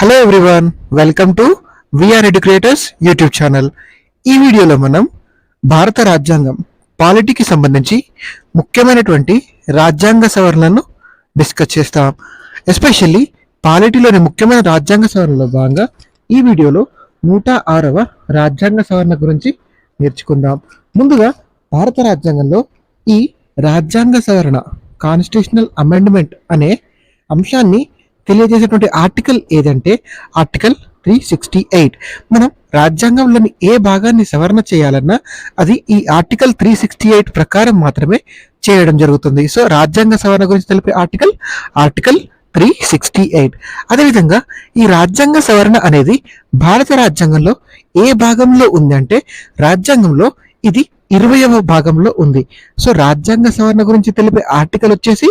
Hello everyone welcome to VR educators YouTube channel ఈ వీడియోలో మనం భారత రాజ్యాంగం పాలిటీకి సంబంధించి ముఖ్యమైనటువంటి రాజ్యాంగ సవరణలను డిస్కస్ చేస్తాం. ఎస్పెషల్లీ పాలిటీలోని ముఖ్యమైన రాజ్యాంగ సవరణలో భాగంగా ఈ వీడియోలో నూట ఆరవ రాజ్యాంగ సవరణ గురించి నేర్చుకుందాం. ముందుగా భారత రాజ్యాంగంలో ఈ రాజ్యాంగ సవరణ కాన్స్టిట్యూషనల్ అమెండ్మెంట్ అనే అంశాన్ని తెలియజేసేటువంటి ఆర్టికల్ ఏదంటే ఆర్టికల్ త్రీ సిక్స్టీ ఎయిట్ మనం రాజ్యాంగంలోని ఏ భాగాన్ని సవరణ చేయాలన్నా అది ఈ ఆర్టికల్ త్రీ సిక్స్టీ ఎయిట్ ప్రకారం మాత్రమే చేయడం జరుగుతుంది. సో రాజ్యాంగ సవరణ గురించి తెలిపే article article three sixty eight అదేవిధంగా ఈ రాజ్యాంగ సవరణ అనేది భారత రాజ్యాంగంలో ఏ భాగంలో ఉంది అంటే రాజ్యాంగంలో ఇది ఇరవయవ భాగంలో ఉంది. సో రాజ్యాంగ సవరణ గురించి తెలిపే ఆర్టికల్ వచ్చేసి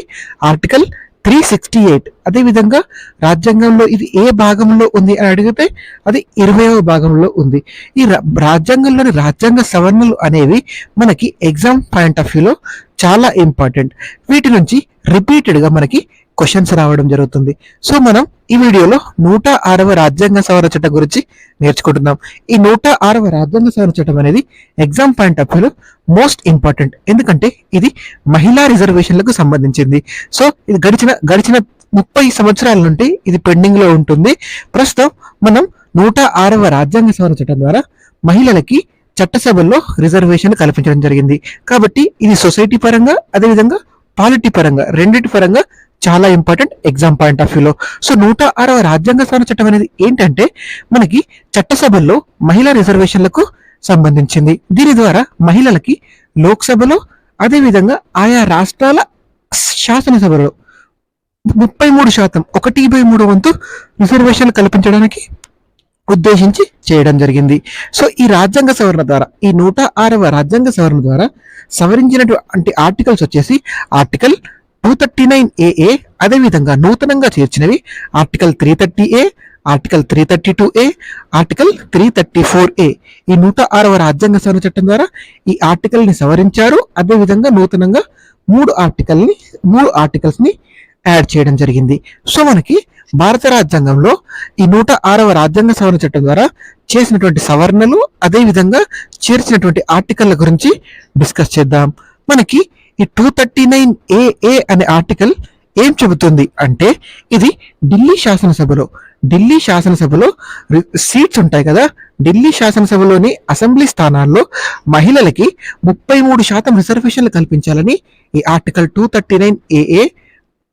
ఆర్టికల్ త్రీ సిక్స్టీ ఎయిట్ అదేవిధంగా రాజ్యాంగంలో ఇది ఏ భాగంలో ఉంది అని అడిగితే అది ఇరవైవ భాగంలో ఉంది. ఈ రా- రాజ్యాంగంలోని రాజ్యాంగ సవరణలు అనేవి మనకి ఎగ్జామ్ పాయింట్ ఆఫ్ వ్యూలో చాలా ఇంపార్టెంట్ వీటి నుంచి రిపీటెడ్గా మనకి క్వశ్చన్స్ రావడం జరుగుతుంది. సో మనం ఈ వీడియోలో నూట ఆరవ రాజ్యాంగ సవరణ చట్టం గురించి నేర్చుకుంటున్నాం. ఈ నూట ఆరవ రాజ్యాంగ సవరణ చట్టం అనేది ఎగ్జామ్ పాయింట్ ఆఫ్ వ్యూలో మోస్ట్ ఇంపార్టెంట్ ఎందుకంటే ఇది మహిళా రిజర్వేషన్లకు సంబంధించింది. సో ఇది గడిచిన గడిచిన ముప్పై సంవత్సరాల నుండి ఇది పెండింగ్లో ఉంటుంది. ప్రస్తుతం మనం నూట ఆరవ రాజ్యాంగ సవరణ చట్టం ద్వారా మహిళలకి చట్టసభల్లో రిజర్వేషన్ కల్పించడం జరిగింది. కాబట్టి ఇది సొసైటీ పరంగా అదేవిధంగా పాలిటీ పరంగా రెండింటి పరంగా చాలా ఇంపార్టెంట్ ఎగ్జామ్ పాయింట్ ఆఫ్ వ్యూలో సో నూట ఆరవ రాజ్యాంగ సవరణ చట్టం అనేది ఏంటంటే మనకి చట్టసభల్లో మహిళా రిజర్వేషన్లకు సంబంధించింది. దీని ద్వారా మహిళలకి లోక్సభలో అదేవిధంగా ఆయా రాష్ట్రాల శాసనసభలో ముప్పై మూడు శాతం ఒకటి బై మూడు వంతు రిజర్వేషన్లు కల్పించడానికి ఉద్దేశించి చేయడం జరిగింది. సో ఈ రాజ్యాంగ సవరణ ద్వారా ఈ నూట ఆరవ రాజ్యాంగ సవరణ ద్వారా సవరించినటువంటి ఆర్టికల్స్ వచ్చేసి article two thirty nine A A అదేవిధంగా నూతనంగా చేర్చినవి article three thirty A article three thirty two A article three thirty four A ఈ నూట ఆరవ రాజ్యాంగ సవరణ చట్టం ద్వారా ఈ ఆర్టికల్ని సవరించారు. అదేవిధంగా నూతనంగా మూడు ఆర్టికల్ని మూడు ఆర్టికల్స్ని యాడ్ చేయడం జరిగింది. సో మనకి భారత రాజ్యాంగంలో ఈ నూట ఆరవ రాజ్యాంగ సవరణ చట్టం ద్వారా చేసినటువంటి సవరణలు అదేవిధంగా చేర్చినటువంటి ఆర్టికల్ల గురించి డిస్కస్ చేద్దాం. మనకి ఈ టూ థర్టీ నైన్ ఏ అనే ఆర్టికల్ ఏం చెబుతుంది అంటే ఇది ఢిల్లీ శాసనసభలో ఢిల్లీ శాసనసభలో సీట్స్ ఉంటాయి కదా ఢిల్లీ శాసనసభలోని అసెంబ్లీ స్థానాల్లో మహిళలకి ముప్పై మూడు శాతం రిజర్వేషన్లు కల్పించాలని ఈ ఆర్టికల్ టూ థర్టీ నైన్ ఏఏ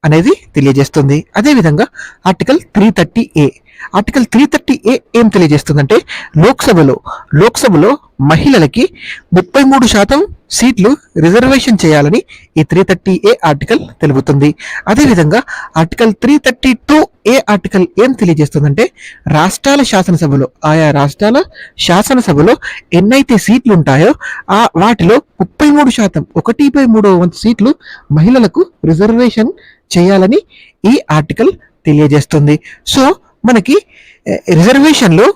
అనేది తెలియజేస్తుంది. అదేవిధంగా article three thirty A article three thirty A ఏం తెలియజేస్తుందంటే లోక్సభలో లోక్సభలో మహిళలకి ముప్పై మూడు శాతం సీట్లు రిజర్వేషన్ చేయాలని ఈ త్రీ థర్టీ ఏ ఆర్టికల్ తెలుపుతుంది. అదేవిధంగా article three thirty two A article ఏం తెలియజేస్తుందంటే రాష్ట్రాల శాసనసభలో ఆయా రాష్ట్రాల శాసనసభలో ఎన్నైతే సీట్లు ఉంటాయో ఆ వాటిలో ముప్పై మూడు శాతం ఒకటి బై మూడో వంతు సీట్లు మహిళలకు రిజర్వేషన్ చేయాలని ఈ ఆర్టికల్ తెలియజేస్తుంది. సో మనకి రిజర్వేషన్లో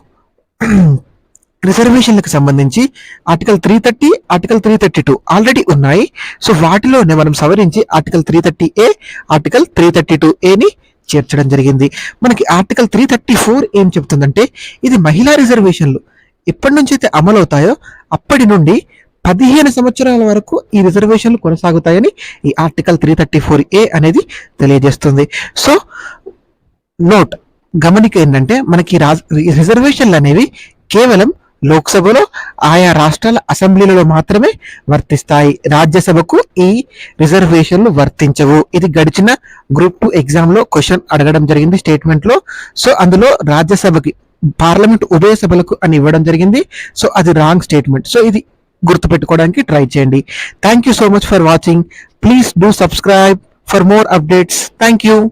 రిజర్వేషన్లకు సంబంధించి article three thirty article three thirty two already ఉన్నాయి. సో వాటిలోనే మనం సవరించి article three thirty A article three thirty two ఏని చేర్చడం జరిగింది. మనకి ఆర్టికల్ త్రీ థర్టీ ఫోర్ ఏం చెప్తుందంటే ఇది మహిళా రిజర్వేషన్లు ఎప్పటి నుంచి అయితే అవుతాయో అప్పటి నుండి పదిహేను సంవత్సరాల వరకు ఈ రిజర్వేషన్లు కొనసాగుతాయని ఈ article three thirty four A అనేది తెలియజేస్తుంది. సో నోట్ గమనిక ఏంటంటే మనకి రాజ్- రిజర్వేషన్లు అనేవి కేవలం లోక్సభలో ఆయా రాష్ట్రాల అసెంబ్లీలలో మాత్రమే వర్తిస్తాయి. రాజ్యసభకు ఈ రిజర్వేషన్లు వర్తించవు. ఇది గడిచిన గ్రూప్ టూ ఎగ్జామ్లో క్వశ్చన్ అడగడం జరిగింది స్టేట్మెంట్లో. సో అందులో రాజ్యసభకి పార్లమెంట్ ఉభయ సభలకు అని ఇవ్వడం జరిగింది. సో అది రాంగ్ స్టేట్మెంట్. సో ఇది గుర్తుపెట్టుకోవడానికి ట్రై చేయండి. Thank you so much for watching. Please do subscribe for more updates. Thank you.